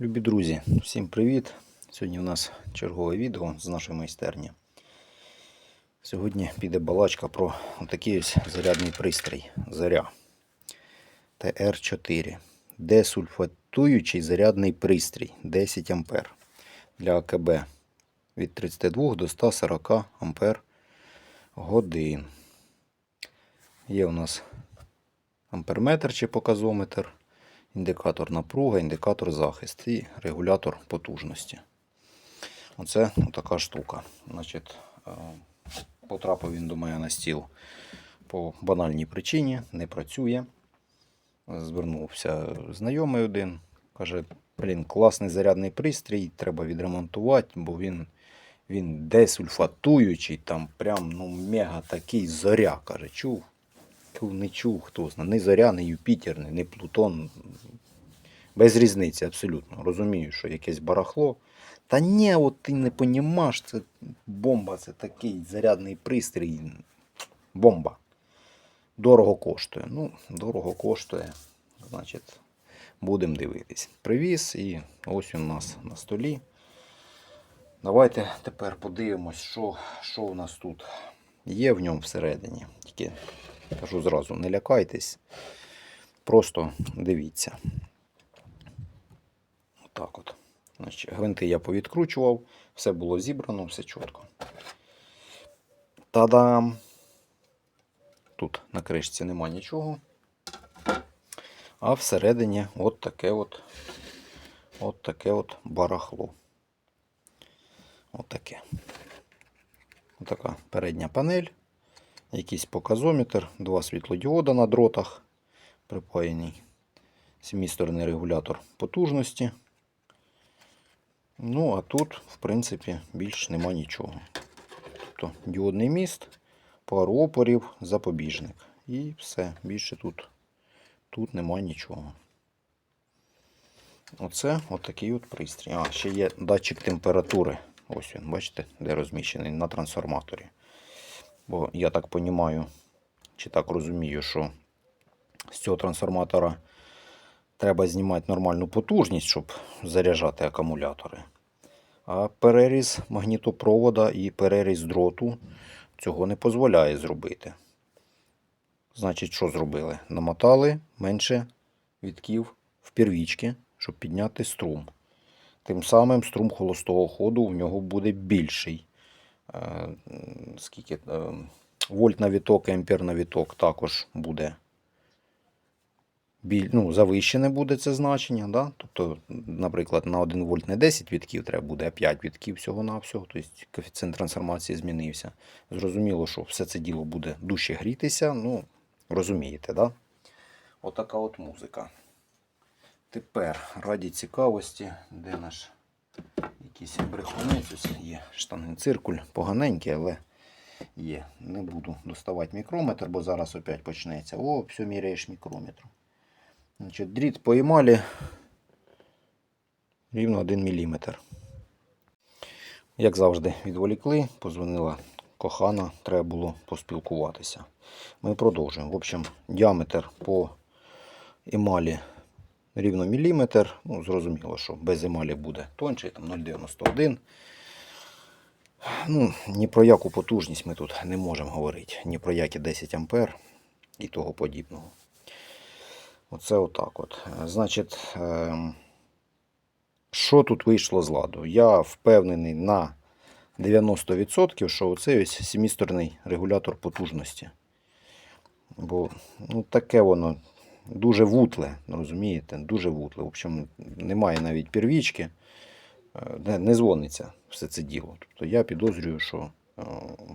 Любі друзі, всім привіт! Сьогодні у нас чергове відео з нашої майстерні. Сьогодні піде балачка про такий ось зарядний пристрій Заря ТР4. Десульфатуючий зарядний пристрій 10 А для АКБ від 32 до 140 А годин. Є у нас амперметр чи показометр індикатор напруга, індикатор захист і регулятор потужності. Оце така штука. Значить, е, Потрапив він до мене на стіл по банальній причині, не працює. Звернувся знайомий один. Каже, блін, класний зарядний пристрій, треба відремонтувати, бо він він десульфатуючий, там прям ну, мега такий зоря. Каже, чув? Не чув, хто знає. Не зоря, не Юпітер, не Плутон. Без різниці, абсолютно. Розумію, що якесь барахло. Та ні, от ти не понімаєш, це бомба, це такий зарядний пристрій. Бомба. Дорого коштує. Ну, дорого коштує. Значить, будемо дивитись. Привіз і ось у нас на столі. Давайте тепер подивимось, що, що у нас тут є в ньому всередині. Тільки кажу зразу, не лякайтесь. Просто дивіться. Так от. Значить, гвинти я повідкручував, все було зібрано, все чітко. Та-дам! Тут на кришці нема нічого. А всередині от таке от, от таке от барахло. От таке. От така передня панель, якийсь показометр, два світлодіода на дротах припаяний. Семісторний регулятор потужності. Ну, а тут, в принципі, більш нема нічого. Тобто діодний міст, пару опорів, запобіжник. І все. Більше тут, тут нема нічого. Оце отакий от пристрій. А, ще є датчик температури. Ось він, бачите, де розміщений на трансформаторі. Бо я так розумію, чи так розумію, що з цього трансформатора треба знімати нормальну потужність, щоб заряджати акумулятори. А переріз магнітопровода і переріз дроту цього не дозволяє зробити. Значить, що зробили? Намотали менше відків в первічки, щоб підняти струм. Тим самим струм холостого ходу в нього буде більший. Е, Скільки е, вольт на віток ампер на віток також буде біль, ну, завищене буде це значення. Да? Тобто, наприклад, на 1 вольт не 10 відків треба буде, а 5 відків всього-навсього. Тобто коефіцієнт трансформації змінився. Зрозуміло, що все це діло буде дужче грітися. Ну, розумієте, да? Отака от музика. Тепер, раді цікавості, де наш якийсь брехунець ось є штангенциркуль, поганенький, але є. Не буду доставати мікрометр, бо зараз опять почнеться. О, все міряєш мікрометром. Значить, дріт по емалі рівно 1 мм. Як завжди, відволікли, позвонила кохана, треба було поспілкуватися. Ми продовжуємо. В общем, діаметр по емалі рівно міліметр. Ну, зрозуміло, що без емалі буде тонший, там 0,91. Ну, ні про яку потужність ми тут не можемо говорити, ні про які 10 ампер і того подібного. Оце отак от. Значить, ем, що тут вийшло з ладу? Я впевнений на 90%, що оце ось семісторний регулятор потужності. Бо ну, таке воно дуже вутле, розумієте? Дуже вутле. В общем, немає навіть первічки, е, не, не дзвониться все це діло. Тобто я підозрюю, що е,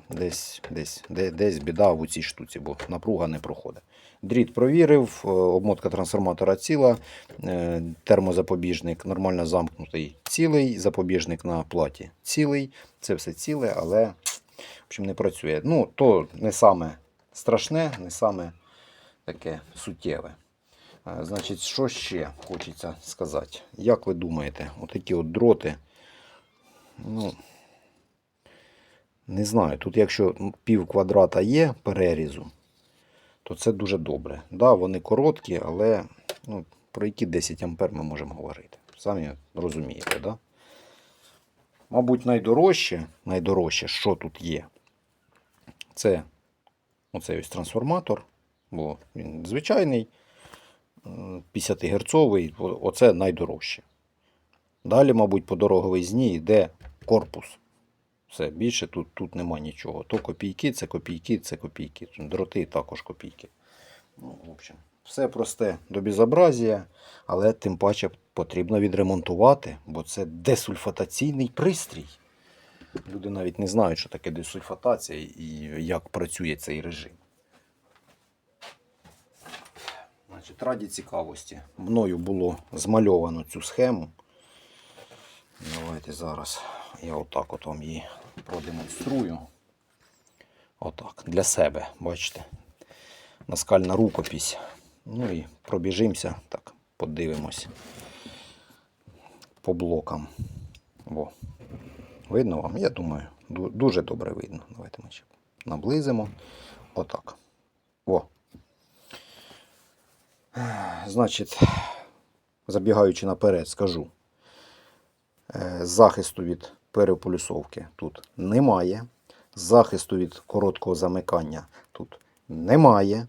десь, десь, де- десь біда в цій штуці, бо напруга не проходить. Дріт провірив, е, обмотка трансформатора ціла, термозапобіжник нормально замкнутий цілий, запобіжник на платі цілий. Це все ціле, але в общем, не працює. Ну, то не саме страшне, не саме таке суттєве. Е, Значить, що ще хочеться сказати? Як ви думаєте, отакі от дроти, ну, не знаю, тут якщо пів квадрата є перерізу, то це дуже добре. Да, вони короткі, але ну, про які 10 ампер ми можемо говорити. самі розумієте, да? Мабуть, найдорожче, найдорожче, що тут є, це оцей ось трансформатор, бо він звичайний, 50 герцовий, оце найдорожче. Далі, мабуть, по дороговій зні йде корпус. Все, більше тут, тут нема нічого. То копійки, це копійки, це копійки. Дроти також копійки. Ну, в общем, все просте до безобразія, але тим паче потрібно відремонтувати, бо це десульфатаційний пристрій. Люди навіть не знають, що таке десульфатація і як працює цей режим. Значить, раді цікавості. Мною було змальовано цю схему. Давайте зараз я отак от вам її продемонструю. Отак, для себе, бачите. Наскальна рукопись. Ну і пробіжимося, так, подивимось по блокам. Во. Видно вам? Я думаю, дуже добре видно. Давайте ми ще наблизимо. Отак. Во. Значить, забігаючи наперед, скажу. Е, Захисту від переполюсовки тут немає. Захисту від короткого замикання тут немає.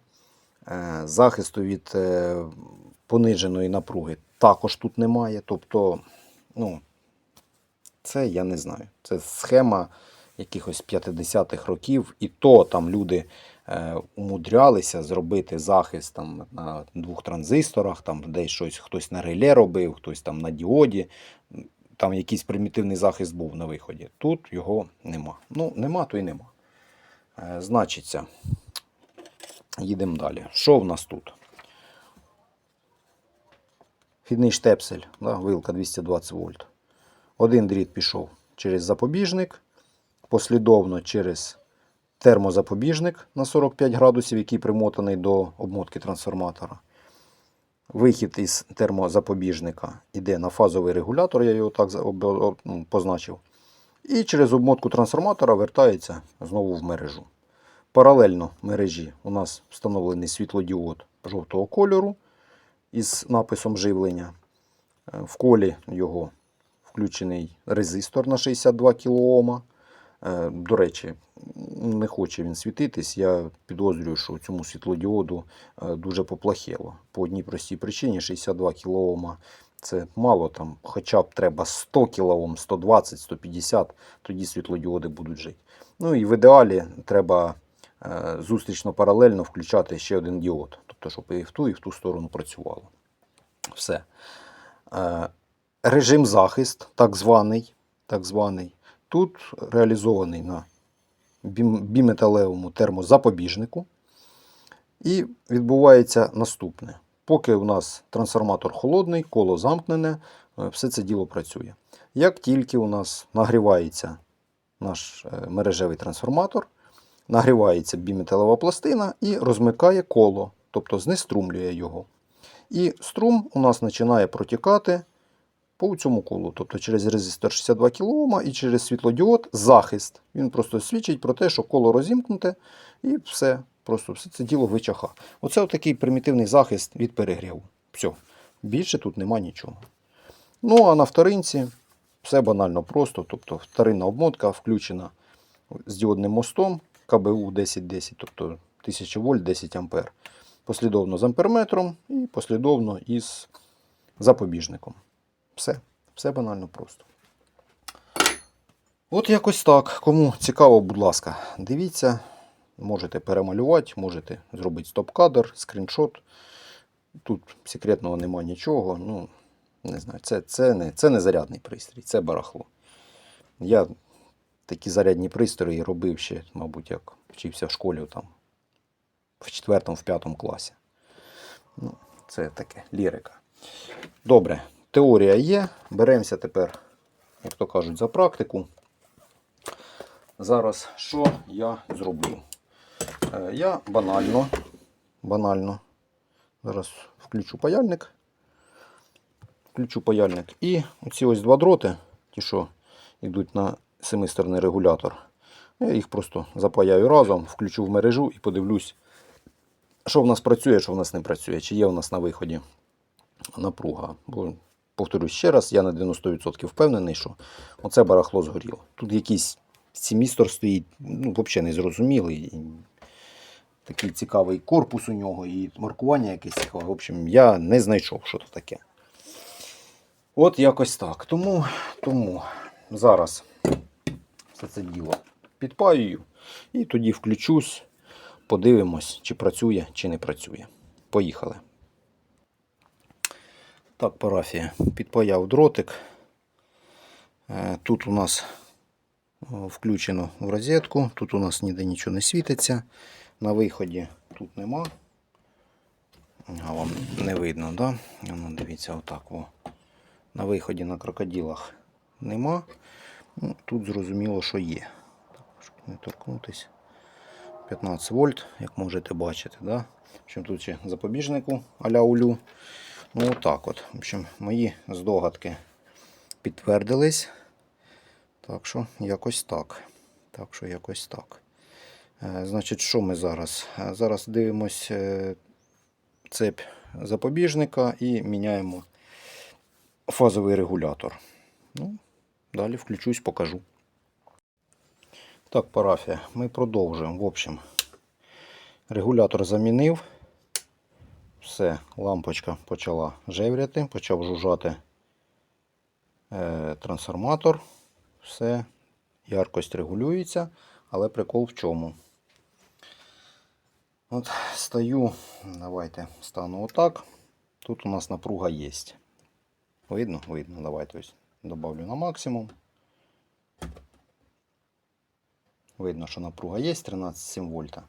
Е, Захисту від е, пониженої напруги також тут немає. Тобто, ну, це я не знаю. Це схема якихось 50-х років, і то там люди умудрялися зробити захист там, на двох транзисторах, там десь щось хтось на реле робив, хтось там на діоді. Там якийсь примітивний захист був на виході. Тут його нема. Ну, нема, то й нема. Е, значиться, їдемо далі. Що в нас тут? Фідний штепсель, да, вилка 220 вольт. Один дріт пішов через запобіжник, послідовно через термозапобіжник на 45 градусів, який примотаний до обмотки трансформатора. Вихід із термозапобіжника йде на фазовий регулятор, я його так ну, позначив. І через обмотку трансформатора вертається знову в мережу. Паралельно мережі у нас встановлений світлодіод жовтого кольору із написом живлення. Е, В колі його включений резистор на 62 кОм. Е, До речі, не хоче він світитись. Я підозрюю, що цьому світлодіоду е, дуже поплахело. По одній простій причині 62 кОм це мало, там, хоча б треба 100 кОм, 120, 150, тоді світлодіоди будуть жити. Ну і в ідеалі треба е, зустрічно паралельно включати ще один діод, тобто, щоб і в ту, і в ту сторону працювало. Все. Режим захист, так званий, так званий, тут реалізований на біметалевому термозапобіжнику. І відбувається наступне. Поки у нас трансформатор холодний, коло замкнене, е, все це діло працює. Як тільки у нас нагрівається наш е, мережевий трансформатор, нагрівається біметалева пластина і розмикає коло, тобто знеструмлює його. І струм у нас починає протікати по цьому колу, тобто через резистор 62 кОм і через світлодіод захист. Він просто свідчить про те, що коло розімкнуте, і все. Просто все це діло вичаха. Оце такий примітивний захист від перегріву. Все. Більше тут нема нічого. Ну, а на вторинці все банально просто. Тобто вторинна обмотка включена з діодним мостом КБУ 1010, тобто 1000 вольт 10 ампер. Послідовно з амперметром і послідовно із запобіжником. Все. Все банально просто. От якось так. Кому цікаво, будь ласка, дивіться. Можете перемалювати, можете зробити стоп-кадр, скріншот. Тут секретного нема нічого. Ну, не знаю, це, це, не, це не зарядний пристрій, це барахло. Я такі зарядні пристрої робив ще, мабуть, як вчився в школі там, в 4-5 класі. Ну, це таке лірика. Добре, теорія є. Беремося тепер, як то кажуть, за практику. Зараз що я зроблю? Е, Я банально, банально. Зараз включу паяльник. Включу паяльник. І оці ось два дроти, ті, що йдуть на семисторний регулятор. Я їх просто запаяю разом, включу в мережу і подивлюсь, що в нас працює, що в нас не працює, чи є у нас на виході напруга. Бо повторюсь ще раз, я на 90% впевнений, що оце барахло згоріло. Тут якийсь семістр стоїть, ну, взагалі не зрозумілий. І Такий цікавий корпус у нього і маркування якесь цікаве. В общем, я не знайшов, що це таке. От якось так. Тому, тому зараз все це діло підпаюю і тоді включусь, подивимось, чи працює, чи не працює. Поїхали. Так, парафія. Підпаяв дротик. Е, Тут у нас включено в розетку. Тут у нас ніде нічого не світиться. На виході тут нема. А вам не видно, да? Ну, дивіться, отак. О. На виході на крокодилах нема. Ну, Тут зрозуміло, що є. Так, щоб не торкнутися. 15 вольт, як можете бачити. Да? Общем, тут ще запобіжнику а-ля улю. Ну, отак от. В общем, мої здогадки підтвердились. Так що, якось так. Так що, якось так. Е, Значить, що ми зараз? Е, Зараз дивимось е, цепь запобіжника і міняємо фазовий регулятор. Ну, далі включусь, покажу. Так, парафія, ми продовжуємо. В общем, регулятор замінив. Все, лампочка почала жевряти, почав жужжати е, трансформатор. Все, яркость регулюється, але прикол в чому? От стою, давайте стану отак. Тут у нас напруга є. Видно? Видно. Давайте ось добавлю на максимум. Видно, що напруга є 13,7 вольта.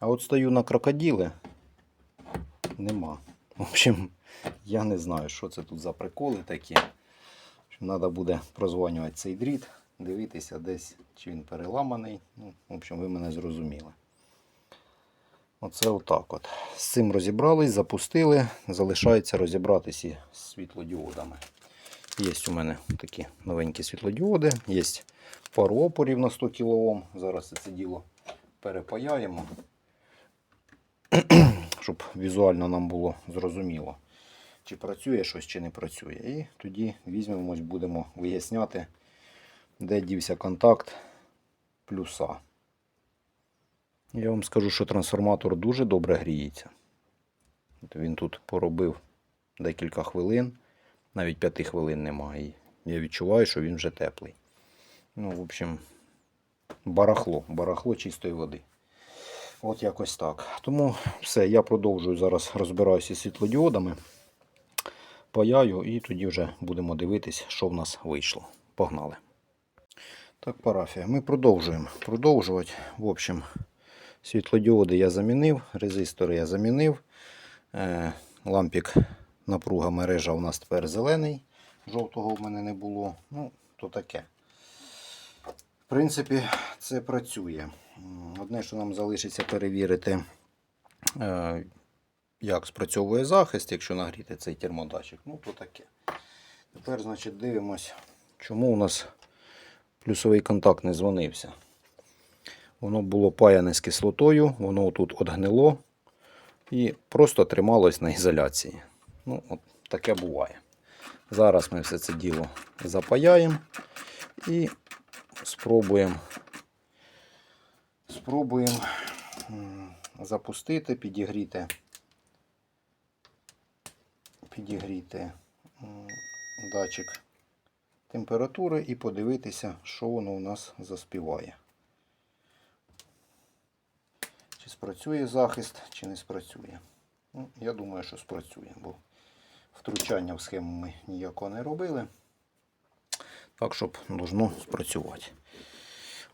А от стою на крокодили. Нема. В общем, я не знаю, що це тут за приколи такі. Треба буде прозванювати цей дріт, дивитися десь, чи він переламаний. Ну, в общем, ви мене зрозуміли. Оце отак от. З цим розібрались, запустили. Залишається розібратися з світлодіодами. Є у мене такі новенькі світлодіоди, є пару опорів на 100 кОм. Зараз це діло перепаяємо, щоб візуально нам було зрозуміло, чи працює щось, чи не працює. І тоді візьмемось, будемо виясняти, де дівся контакт плюса. Я вам скажу, що трансформатор дуже добре гріється. Він тут поробив декілька хвилин, навіть 5 хвилин немає. Я відчуваю, що він вже теплий. Ну, в общем, барахло, барахло чистої води. От якось так. Тому все, я продовжую зараз розбираюся з світлодіодами. Паяю і тоді вже будемо дивитись, що в нас вийшло. Погнали. Так, парафія. Ми продовжуємо. Продовжувати. В общем, світлодіоди я замінив, резистори я замінив. Е, лампік напруга мережа у нас тепер зелений. Жовтого в мене не було. Ну, то таке. В принципі, це працює. Одне, що нам залишиться перевірити, е, як спрацьовує захист, якщо нагріти цей термодатчик. Ну, то таке. Тепер, значить, дивимось, чому у нас плюсовий контакт не дзвонився. Воно було паяне з кислотою, воно тут отгнило і просто трималось на ізоляції. Ну, от таке буває. Зараз ми все це діло запаяємо і спробуємо спробуємо запустити, підігріти, підігріти датчик температури і подивитися, що воно у нас заспіває. Чи спрацює захист, чи не спрацює. Ну, я думаю, що спрацює, бо втручання в схему ми ніякого не робили. Так, щоб должно спрацювати.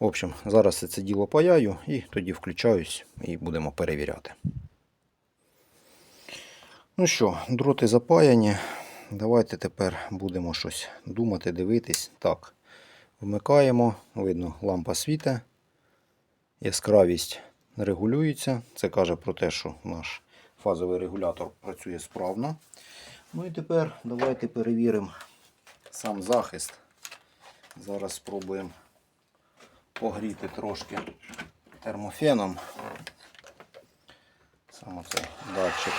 В общем, зараз це діло паяю і тоді включаюсь і будемо перевіряти. Ну що, дроти запаяні. Давайте тепер будемо щось думати, дивитись. Так, вмикаємо, видно, лампа світе, яскравість регулюється. Це каже про те, що наш фазовий регулятор працює справно. Ну і тепер давайте перевіримо сам захист. Зараз спробуємо погріти трошки термофеном. Саме цей датчик.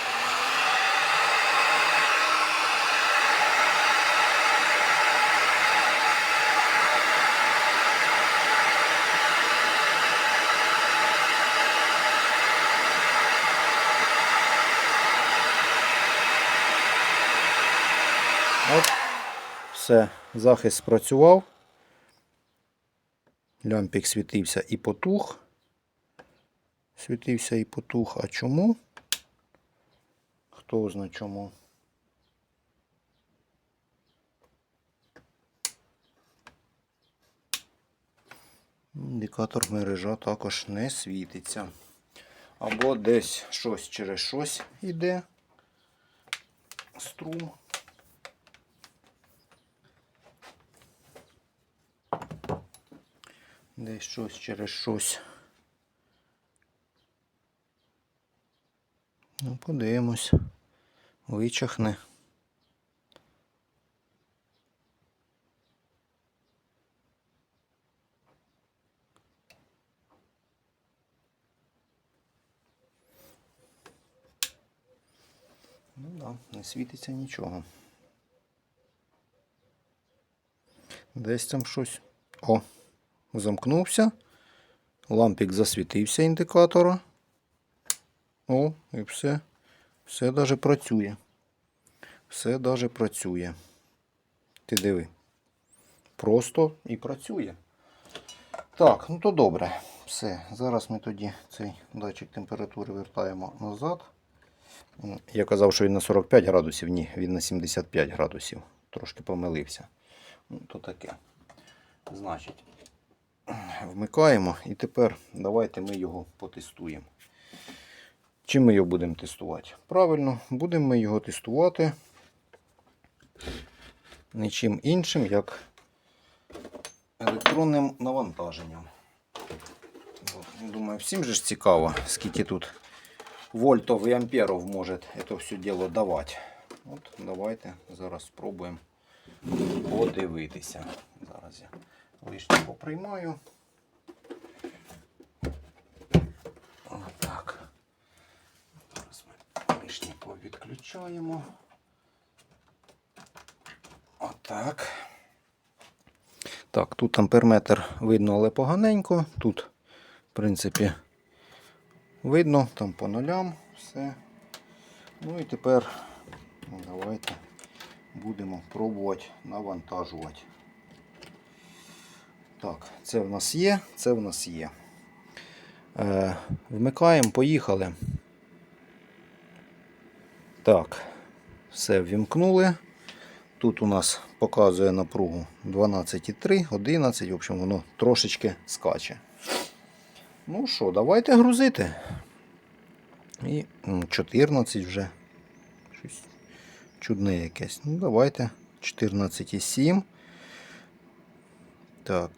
Все, захист спрацював. Лямпік світився і потух. Світився і потух. А чому? Хто знає чому? Індикатор мережа також не світиться. Або десь щось через щось йде. Струм. Десь щось через щось. Ну, подивимось. Вичахне. Ну да, не світиться нічого. Десь там щось. О, замкнувся. Лампік засвітився індикатора. О, і все. Все даже працює. Все даже працює. Ти диви. Просто і працює. Так, ну то добре. Все. Зараз ми тоді цей датчик температури вертаємо назад. Я казав, що він на 45 градусів, ні, він на 75 градусів. Трошки помилився. Ну, то таке. Значить, вмикаємо і тепер давайте ми його потестуємо. Чим ми його будемо тестувати? Правильно, будемо ми його тестувати нічим іншим, як електронним навантаженням. Думаю, всім же ж цікаво, скільки тут вольтов і амперов може це все діло давати. От, давайте зараз спробуємо подивитися. Зараз я лишнє поприймаю. Отак. Зараз ми лишнє повідключаємо. Отак. Так, тут амперметр видно, але поганенько. Тут, в принципі, видно, там по нулям все. Ну і тепер ну, давайте будемо пробувати навантажувати. Так, це в нас є, це в нас є. Е, вмикаємо, поїхали. Так, все ввімкнули. Тут у нас показує напругу 12,3, 11, в общем, воно трошечки скаче. Ну що, давайте грузити. І 14 вже. Щось чудне якесь. Ну, давайте 14,7. Так,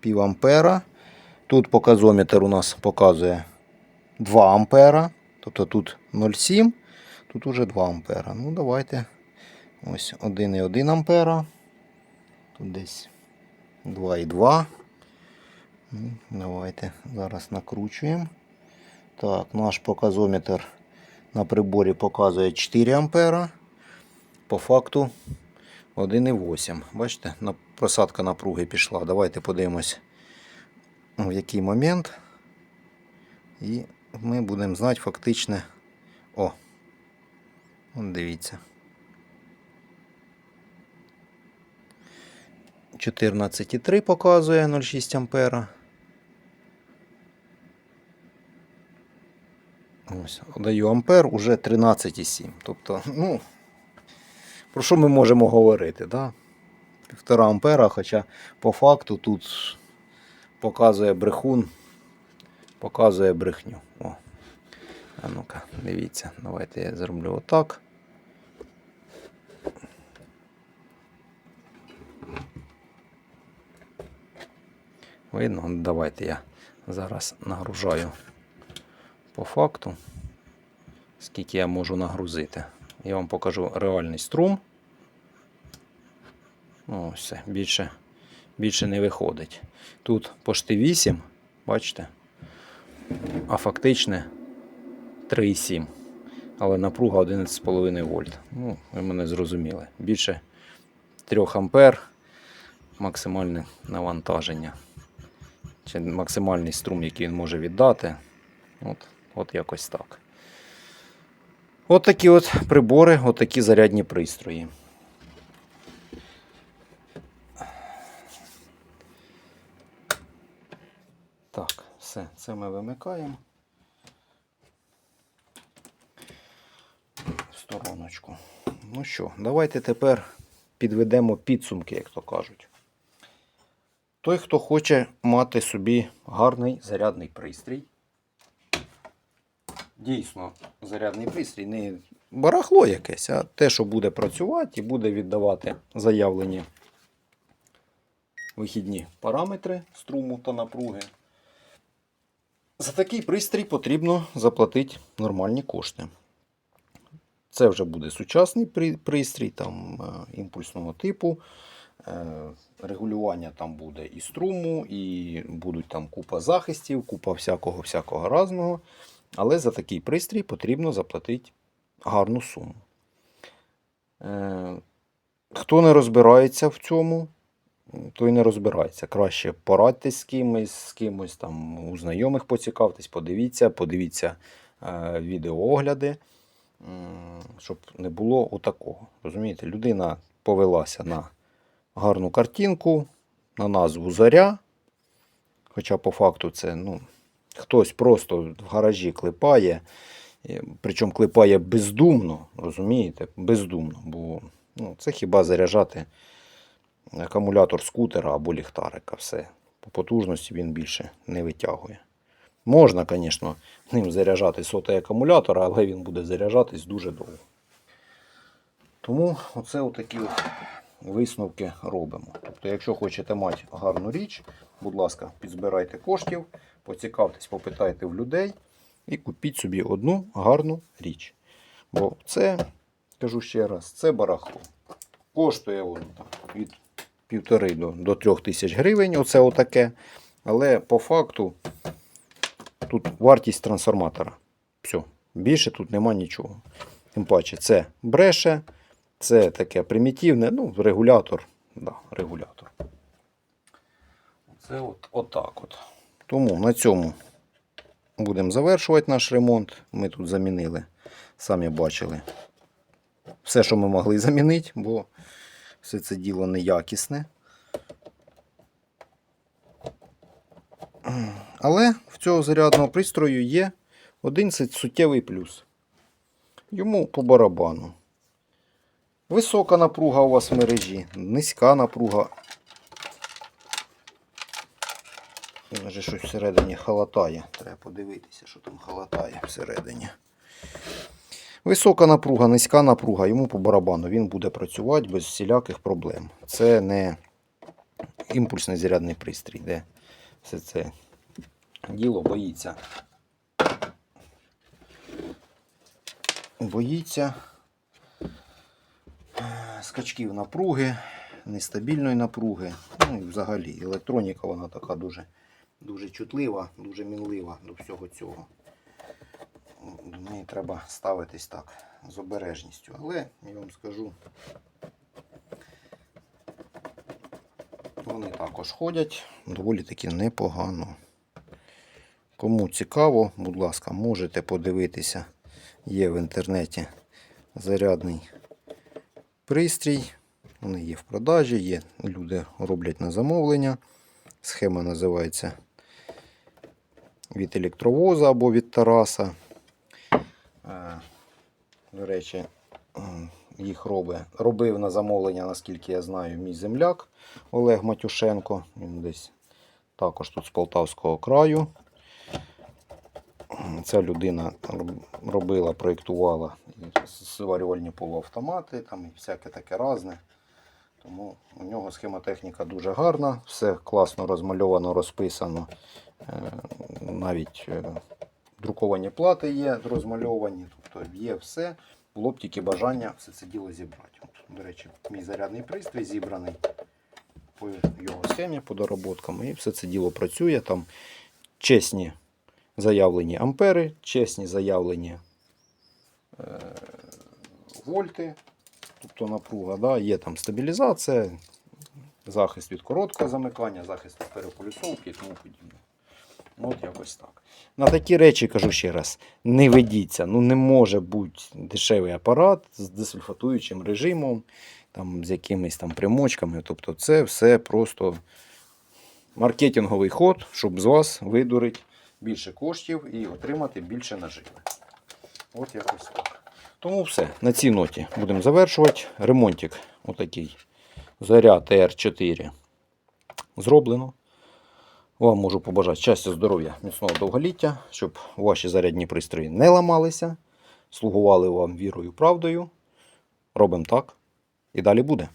пів ампера. Тут показометр у нас показує 2 ампера. Тобто тут 0,7, тут уже 2 ампера. Ну, давайте. Ось 1,1 ампера. Тут десь 2,2. Ну, Давайте зараз накручуємо. Так, наш показометр на приборі показує 4 ампера. По факту 1,8. Бачите, просадка напруги пішла. Давайте подивимось, в який момент. І ми будемо знати фактичне. О, дивіться. 14,3 показує 0,6 ампера. Ось, даю ампер, уже 13,7. Тобто, ну, про що ми можемо говорити? Да? Півтора ампера, хоча по факту тут показує брехун, показує брехню. О. А ну-ка, дивіться, давайте я зроблю отак. Видно, давайте я зараз нагружаю по факту, скільки я можу нагрузити. Я вам покажу реальний струм. Ну, все, більше, більше не виходить. Тут пошти 8, бачите? А фактичне 3,7. Але напруга 11,5 вольт. Ну, ви мене зрозуміли. Більше 3 ампер максимальне навантаження. Чи максимальний струм, який він може віддати. От, от якось так. От такі от прибори, от такі зарядні пристрої. Все, це ми вимикаємо. В стороночку. Ну що, давайте тепер підведемо підсумки, як то кажуть. Той, хто хоче мати собі гарний зарядний пристрій. Дійсно, зарядний пристрій не барахло якесь, а те, що буде працювати і буде віддавати заявлені вихідні параметри струму та напруги. За такий пристрій потрібно заплатити нормальні кошти. Це вже буде сучасний пристрій там, е, імпульсного типу. Е, Регулювання там буде і струму, і будуть там купа захистів, купа всякого всякого разного. Але за такий пристрій потрібно заплатити гарну суму. Е, Хто не розбирається в цьому, той не розбирається. Краще порадьтесь з кимось, з кимось там у знайомих поцікавтесь, подивіться, подивіться е, відеоогляди, м, щоб не було отакого. Розумієте, людина повелася на гарну картинку, на назву Зоря. Хоча по факту це ну, хтось просто в гаражі клепає, е, причому клепає бездумно, розумієте? Бездумно. Бо ну, це хіба заряджати акумулятор скутера або ліхтарика. Все. По потужності він більше не витягує. Можна, звісно, ним заряджати сотий акумулятор, але він буде заряджатись дуже довго. Тому оце отакі висновки робимо. Тобто, якщо хочете мати гарну річ, будь ласка, підзбирайте коштів, поцікавтесь, попитайте в людей і купіть собі одну гарну річ. Бо це, кажу ще раз, це барахло. Коштує воно від півтори до, до трьох тисяч гривень. Оце отаке. Але по факту тут вартість трансформатора. Все. Більше тут нема нічого. Тим паче, це бреше, це таке примітивне, ну, регулятор. Да, регулятор. Це от, отак от. Тому на цьому будемо завершувати наш ремонт. Ми тут замінили, самі бачили, все, що ми могли замінити, бо все це діло неякісне. Але в цього зарядного пристрою є один суттєвий плюс. Йому по барабану. Висока напруга у вас в мережі, низька напруга. Може щось всередині халатає. Треба подивитися, що там халатає всередині. Висока напруга, низька напруга, йому по барабану. Він буде працювати без всіляких проблем. Це не імпульсний зарядний пристрій, де все це діло боїться. Боїться е, скачків напруги, нестабільної напруги. Ну і взагалі електроніка вона така дуже, дуже чутлива, дуже мінлива до всього цього. Неї треба ставитись так з обережністю. Але я вам скажу, вони також ходять доволі таки непогано. Кому цікаво, будь ласка, можете подивитися. Є в інтернеті зарядний пристрій. Вони є в продажі, є. Люди роблять на замовлення. Схема називається від електровоза або від Тараса. До речі, їх робить, робив на замовлення, наскільки я знаю, мій земляк Олег Матюшенко. Він десь також тут з Полтавського краю. Ця людина робила, проєктувала і зварювальні полуавтомати, там і всяке таке разне. Тому у нього схемотехніка дуже гарна, все класно розмальовано, розписано. Е, Навіть е, друковані плати є розмальовані, тобто є все. Було б тільки бажання все це діло зібрати. От, до речі, мій зарядний пристрій зібраний по його схемі, по доработкам. І все це діло працює. Там чесні заявлені ампери, чесні заявлені е, вольти, тобто напруга. Да? Є там стабілізація, захист від короткого замикання, захист від переполюсовки і тому подібне. Ну, От якось так. На такі речі кажу ще раз: не ведіться. Ну не може бути дешевий апарат з десульфатуючим режимом, там, з якимись там примочками. Тобто це все просто маркетинговий ход, щоб з вас видурити більше коштів і отримати більше наживи. От якось так. Тому все. На цій ноті будемо завершувати. Ремонтик отакий. Заряд TR4 зроблено. Вам можу побажати щастя, здоров'я, міцного довголіття, щоб ваші зарядні пристрої не ламалися, слугували вам вірою правдою. Робимо так. І далі буде.